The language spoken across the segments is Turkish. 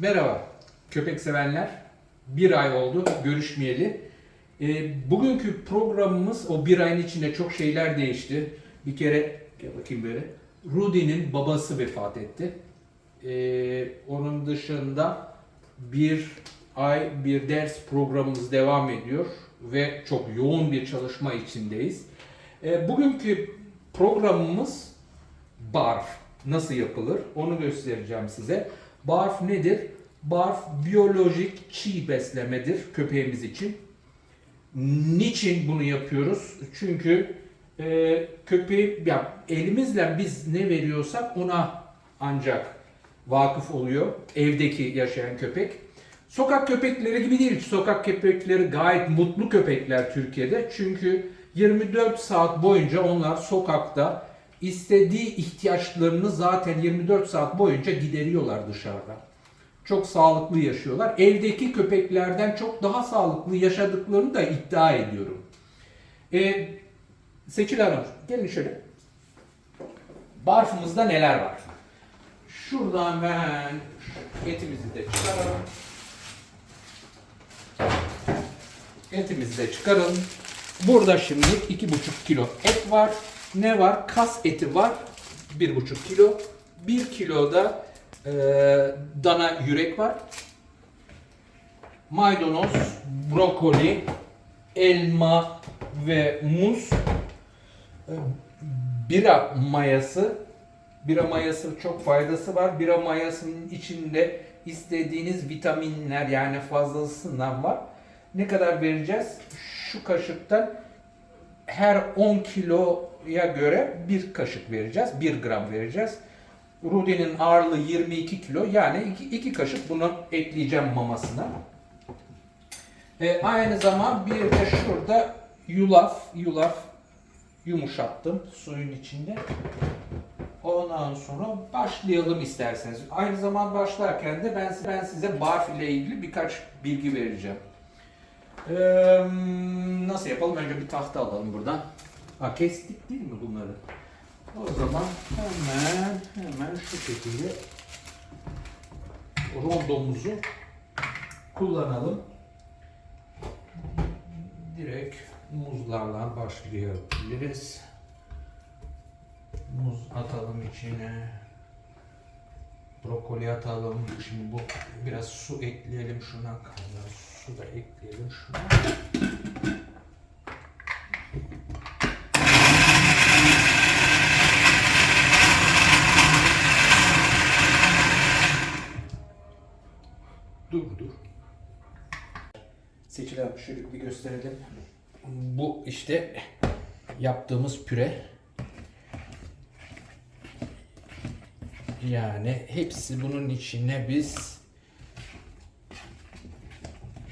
Merhaba köpek sevenler. Bir ay oldu görüşmeyeli. Ee, bugünkü programımız o bir ayın içinde çok şeyler değişti. Bir kere gel bakayım böyle. Rudy'nin babası vefat etti. Ee, onun dışında bir ay bir ders programımız devam ediyor ve çok yoğun bir çalışma içindeyiz. Ee, bugünkü programımız barf nasıl yapılır onu göstereceğim size. Barf nedir? Barf biyolojik çiğ beslemedir köpeğimiz için. Niçin bunu yapıyoruz? Çünkü e, köpeği ya elimizle biz ne veriyorsak ona ancak vakıf oluyor evdeki yaşayan köpek. Sokak köpekleri gibi değil. Sokak köpekleri gayet mutlu köpekler Türkiye'de. Çünkü 24 saat boyunca onlar sokakta istediği ihtiyaçlarını zaten 24 saat boyunca gideriyorlar dışarıda. Çok sağlıklı yaşıyorlar. Evdeki köpeklerden çok daha sağlıklı yaşadıklarını da iddia ediyorum. Ee, Seçil Hanım, gelin şöyle. Barfımızda neler var? Şuradan ben etimizi de çıkaralım. Etimizi de çıkaralım. Burada şimdi 2,5 kilo et var. Ne var? Kas eti var. 1,5 kilo. 1 kilo da e, dana yürek var. Maydanoz, brokoli, elma ve muz. E, Bira mayası. Bira mayası çok faydası var. Bira mayasının içinde istediğiniz vitaminler yani fazlasından var. Ne kadar vereceğiz? Şu kaşıktan her 10 kiloya göre bir kaşık vereceğiz. 1 gram vereceğiz. Rudy'nin ağırlığı 22 kilo. Yani 2 kaşık bunu ekleyeceğim mamasına. E, aynı zaman bir de şurada yulaf, yulaf yumuşattım suyun içinde. Ondan sonra başlayalım isterseniz. Aynı zaman başlarken de ben, ben size barf ile ilgili birkaç bilgi vereceğim. Ee, nasıl yapalım? Önce bir tahta alalım buradan. Ha, kestik değil mi bunları? O zaman hemen hemen şu şekilde rondomuzu kullanalım. Direkt muzlarla başlayabiliriz. Muz atalım içine. Brokoli atalım. Şimdi bu biraz su ekleyelim şuna. Su da ekleyelim şuna. Abi şöyle bir gösterelim. Bu işte yaptığımız püre. Yani hepsi bunun içine biz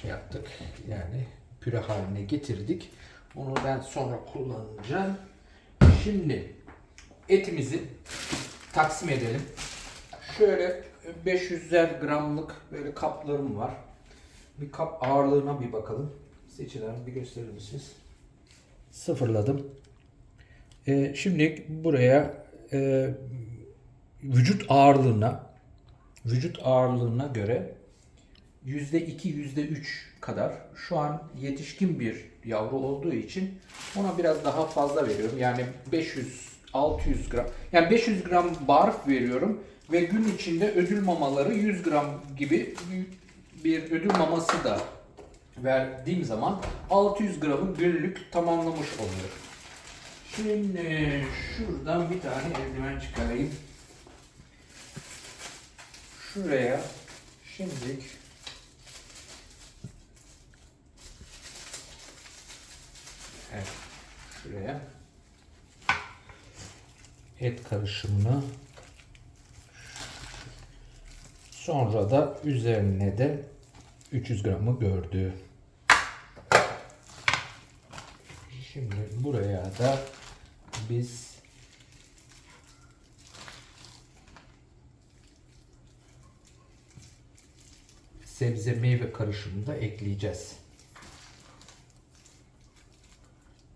şey yaptık. Yani püre haline getirdik. Onu ben sonra kullanacağım. Şimdi etimizi taksim edelim. Şöyle 500'er gramlık böyle kaplarım var. Bir kap ağırlığına bir bakalım. Seçilen bir gösterir misiniz? Sıfırladım. Ee, şimdi buraya e, vücut ağırlığına vücut ağırlığına göre yüzde iki yüzde üç kadar şu an yetişkin bir yavru olduğu için ona biraz daha fazla veriyorum. Yani 500 600 gram. Yani 500 gram barf veriyorum ve gün içinde ödül mamaları 100 gram gibi bir ödül maması da verdiğim zaman 600 gramın günlük tamamlamış oluyor. Şimdi şuradan bir tane eldiven çıkarayım. Şuraya şimdilik Evet, şuraya et karışımını sonra da üzerine de 300 gramı gördü. Şimdi buraya da biz sebze meyve karışımını da ekleyeceğiz.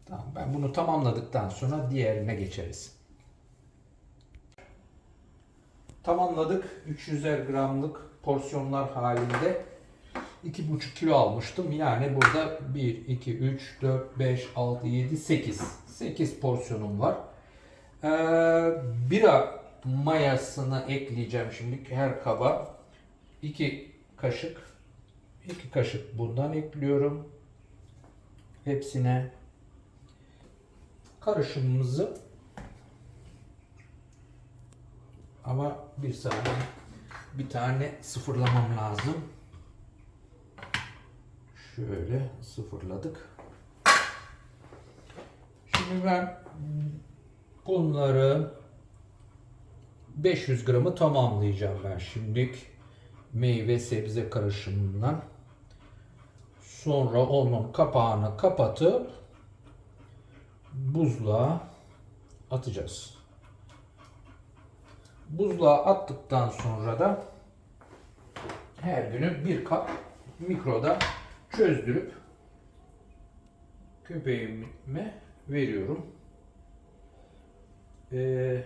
Tamam, ben bunu tamamladıktan sonra diğerine geçeriz. Tamam tamamladık. 300'er gramlık porsiyonlar halinde 2,5 kilo almıştım. Yani burada 1, 2, 3, 4, 5, 6, 7, 8. 8 porsiyonum var. Ee, bira mayasını ekleyeceğim şimdi her kaba. 2 kaşık 2 kaşık bundan ekliyorum. Hepsine karışımımızı ama bir saniye bir tane sıfırlamam lazım. Şöyle sıfırladık. Şimdi ben bunları 500 gramı tamamlayacağım ben şimdilik meyve sebze karışımından. Sonra onun kapağını kapatıp buzluğa atacağız. Buzluğa attıktan sonra da her günü bir kap mikroda çözdürüp köpeğime veriyorum. Ee,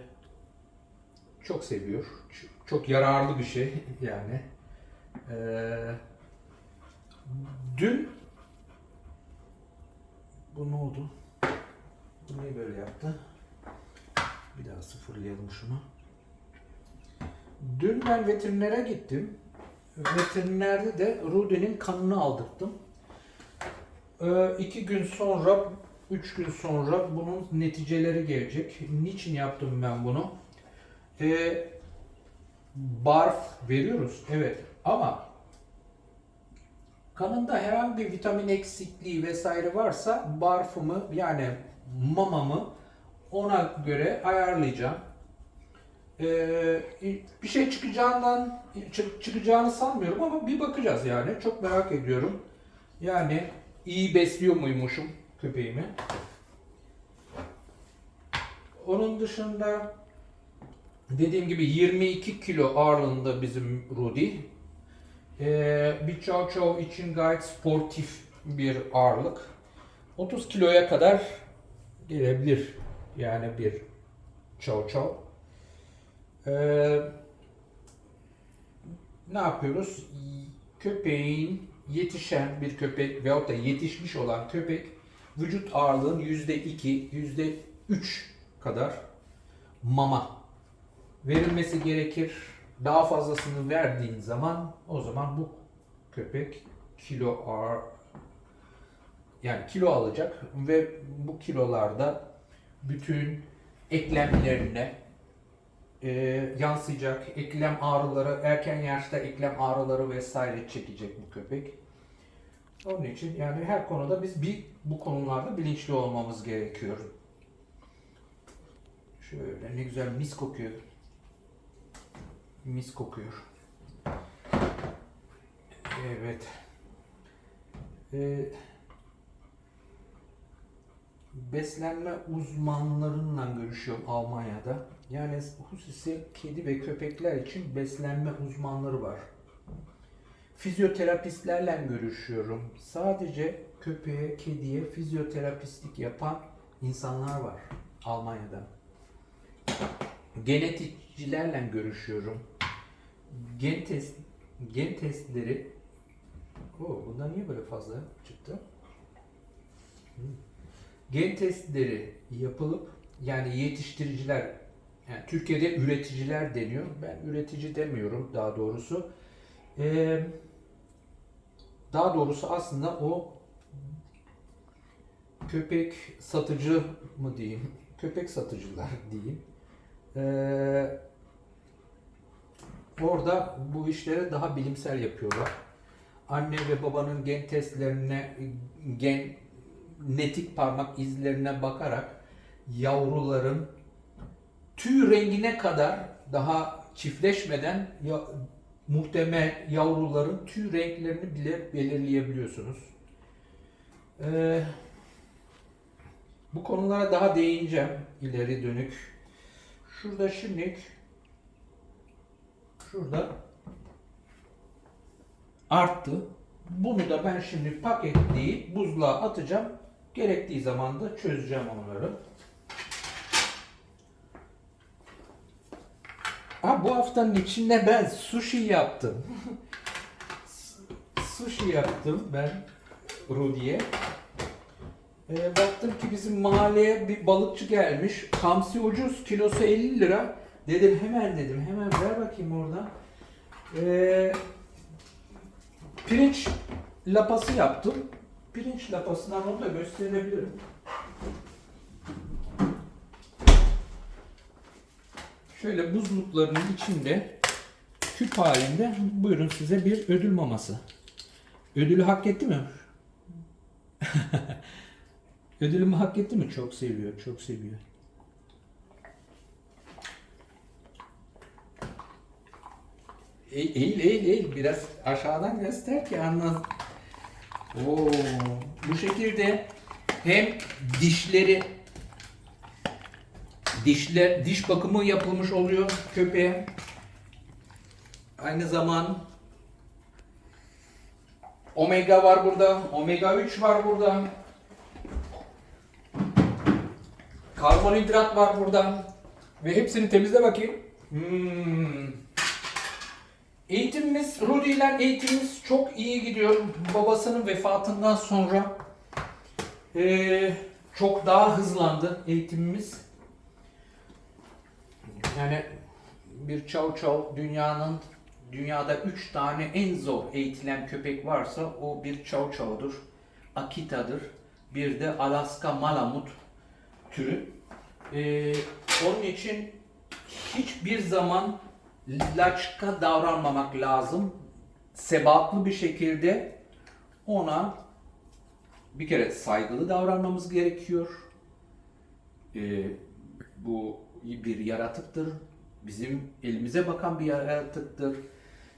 çok seviyor. Çok yararlı bir şey yani. Ee, dün bu ne oldu? Bu niye böyle yaptı? Bir daha sıfırlayalım şunu. Dün ben veterinere gittim. Veterinerde de Rudy'nin kanını aldırttım. Ee, iki gün sonra, üç gün sonra bunun neticeleri gelecek. Niçin yaptım ben bunu? Ee, barf veriyoruz, evet. Ama kanında herhangi bir vitamin eksikliği vesaire varsa barfımı yani mamamı ona göre ayarlayacağım. Ee, bir şey çıkacağından çık- çıkacağını sanmıyorum ama bir bakacağız yani. Çok merak ediyorum. Yani iyi besliyor muymuşum köpeğimi. Onun dışında dediğim gibi 22 kilo ağırlığında bizim Rudy. Ee, bir Chow Chow için gayet sportif bir ağırlık. 30 kiloya kadar gelebilir. Yani bir Chow Chow. Ee, ne yapıyoruz? Köpeğin yetişen bir köpek veyahut da yetişmiş olan köpek vücut ağırlığın yüzde iki, yüzde üç kadar mama verilmesi gerekir. Daha fazlasını verdiğin zaman o zaman bu köpek kilo ağır yani kilo alacak ve bu kilolarda bütün eklemlerine e, yansıyacak. Eklem ağrıları, erken yaşta eklem ağrıları vesaire çekecek bu köpek. Onun için yani her konuda biz bir bu konularda bilinçli olmamız gerekiyor. Şöyle ne güzel mis kokuyor. Mis kokuyor. Evet. Ee, beslenme uzmanlarıyla görüşüyorum Almanya'da. Yani hususi kedi ve köpekler için beslenme uzmanları var. Fizyoterapistlerle görüşüyorum. Sadece köpeğe, kediye fizyoterapistlik yapan insanlar var Almanya'da. Genetikçilerle görüşüyorum. Gen test gen testleri Oo, bundan niye böyle fazla çıktı? Hmm. Gen testleri yapılıp yani yetiştiriciler yani Türkiye'de üreticiler deniyor. Ben üretici demiyorum daha doğrusu. Ee, daha doğrusu aslında o köpek satıcı mı diyeyim? Köpek satıcılar diyeyim. Ee, orada bu işleri daha bilimsel yapıyorlar. Anne ve babanın gen testlerine, gen netik parmak izlerine bakarak yavruların tüy rengine kadar daha çiftleşmeden ya, muhtemel yavruların tüy renklerini bile belirleyebiliyorsunuz. Ee, bu konulara daha değineceğim ileri dönük. Şurada şimdilik şurada arttı. Bunu da ben şimdi paketleyip buzluğa atacağım. Gerektiği zaman da çözeceğim onları. Ha, bu haftanın içinde ben sushi yaptım. sushi yaptım ben Rudy'ye. Ee, baktım ki bizim mahalleye bir balıkçı gelmiş. Hamsi ucuz, kilosu 50 lira. Dedim hemen dedim, hemen ver bakayım oradan. Ee, pirinç lapası yaptım. Pirinç lapasından onu da gösterebilirim. Şöyle buzlukların içinde küp halinde buyurun size bir ödül maması. Ödülü hak etti mi? Ödülümü hak etti mi? Çok seviyor, çok seviyor. Eğil, eğil, eğil. Biraz aşağıdan göster ki anlasın. Oo, bu şekilde hem dişleri dişle diş bakımı yapılmış oluyor köpeğe. Aynı zaman omega var burada, omega 3 var burada. Karbonhidrat var burada. Ve hepsini temizle bakayım. Hmm. Eğitimimiz, Rudy ile eğitimimiz çok iyi gidiyor. Babasının vefatından sonra eee, çok daha hızlandı eğitimimiz. Yani bir Chow Chow dünyanın dünyada 3 tane en zor eğitilen köpek varsa o bir Chow Chow'dur. Akita'dır. Bir de Alaska Malamut türü. Ee, onun için hiçbir zaman laçka davranmamak lazım. Sebatlı bir şekilde ona bir kere saygılı davranmamız gerekiyor. Ee, bu bir yaratıktır. Bizim elimize bakan bir yaratıktır.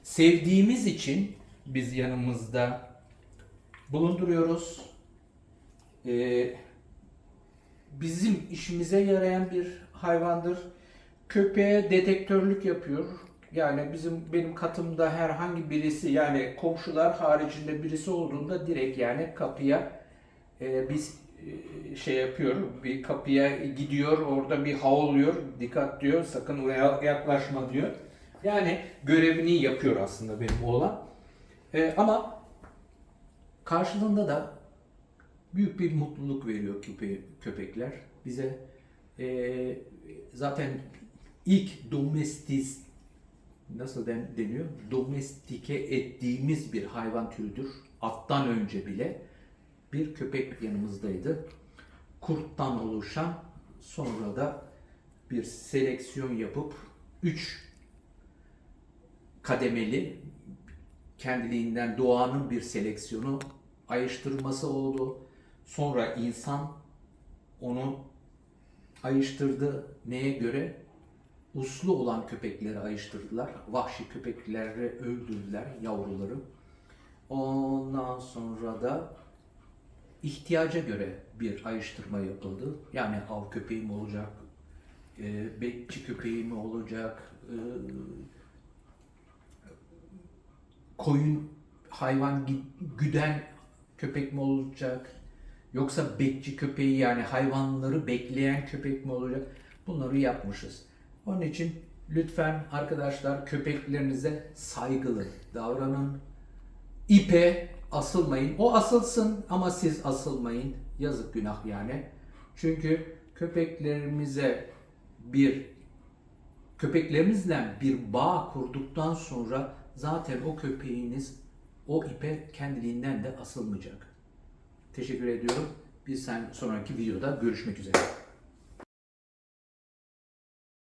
Sevdiğimiz için biz yanımızda bulunduruyoruz. Ee, bizim işimize yarayan bir hayvandır. Köpeğe detektörlük yapıyor. Yani bizim benim katımda herhangi birisi yani komşular haricinde birisi olduğunda direkt yani kapıya e, biz e, şey yapıyor bir kapıya gidiyor orada bir havluyor dikkat diyor sakın yaklaşma diyor. Yani görevini yapıyor aslında benim oğlan. E, ama karşılığında da büyük bir mutluluk veriyor köpe köpekler bize. E, zaten ilk domestis nasıl den, deniyor? Domestike ettiğimiz bir hayvan türüdür. Attan önce bile bir köpek yanımızdaydı. Kurttan oluşan sonra da bir seleksiyon yapıp 3 kademeli kendiliğinden doğanın bir seleksiyonu ayrıştırması oldu. Sonra insan onu ayrıştırdı. Neye göre? Uslu olan köpekleri ayrıştırdılar. Vahşi köpekleri öldürdüler yavruları. Ondan sonra da ihtiyaca göre bir ayrıştırma yapıldı. Yani av köpeği mi olacak, e, bekçi köpeği mi olacak, e, koyun hayvan gü- güden köpek mi olacak, yoksa bekçi köpeği yani hayvanları bekleyen köpek mi olacak? Bunları yapmışız. Onun için lütfen arkadaşlar köpeklerinize saygılı davranın. İpe asılmayın. O asılsın ama siz asılmayın. Yazık günah yani. Çünkü köpeklerimize bir köpeklerimizle bir bağ kurduktan sonra zaten o köpeğiniz o ipe kendiliğinden de asılmayacak. Teşekkür ediyorum. Bir sonraki videoda görüşmek üzere.